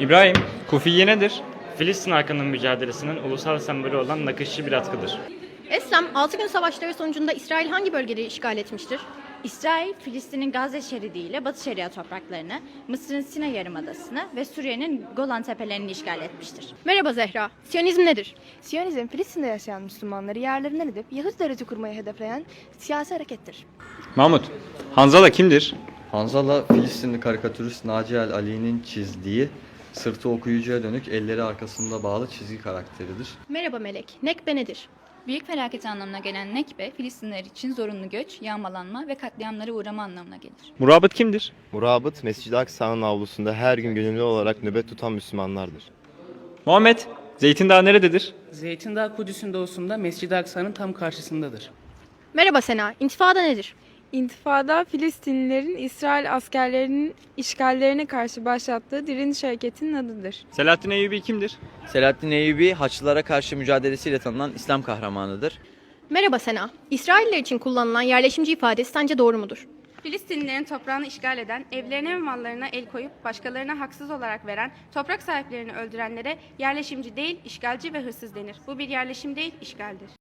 İbrahim, kufiye nedir? Filistin halkının mücadelesinin ulusal sembolü olan nakışçı bir atkıdır. Eslem, 6 gün savaşları sonucunda İsrail hangi bölgeleri işgal etmiştir? İsrail, Filistin'in Gazze şeridi ile Batı Şeria topraklarını, Mısır'ın Sina Yarımadası'nı ve Suriye'nin Golan Tepelerini işgal etmiştir. Merhaba Zehra, Siyonizm nedir? Siyonizm, Filistin'de yaşayan Müslümanları yerlerinden edip Yahudi devleti kurmayı hedefleyen siyasi harekettir. Mahmut, Hanzala kimdir? Hanzala Filistinli karikatürist Naci El Ali'nin çizdiği sırtı okuyucuya dönük elleri arkasında bağlı çizgi karakteridir. Merhaba Melek, Nekbe nedir? Büyük felaket anlamına gelen Nekbe, Filistinler için zorunlu göç, yağmalanma ve katliamlara uğrama anlamına gelir. Murabıt kimdir? Murabıt, Mescid-i Aksa'nın avlusunda her gün gönüllü olarak nöbet tutan Müslümanlardır. Muhammed, Zeytin Dağı nerededir? Zeytin Dağı Kudüs'ün doğusunda Mescid-i Aksa'nın tam karşısındadır. Merhaba Sena, intifada nedir? İntifada Filistinlilerin İsrail askerlerinin işgallerine karşı başlattığı direniş hareketinin adıdır. Selahattin Eyyubi kimdir? Selahattin Eyyubi Haçlılara karşı mücadelesiyle tanınan İslam kahramanıdır. Merhaba Sena, İsrailler için kullanılan yerleşimci ifadesi sence doğru mudur? Filistinlilerin toprağını işgal eden, evlerine ve mallarına el koyup başkalarına haksız olarak veren, toprak sahiplerini öldürenlere yerleşimci değil, işgalci ve hırsız denir. Bu bir yerleşim değil, işgaldir.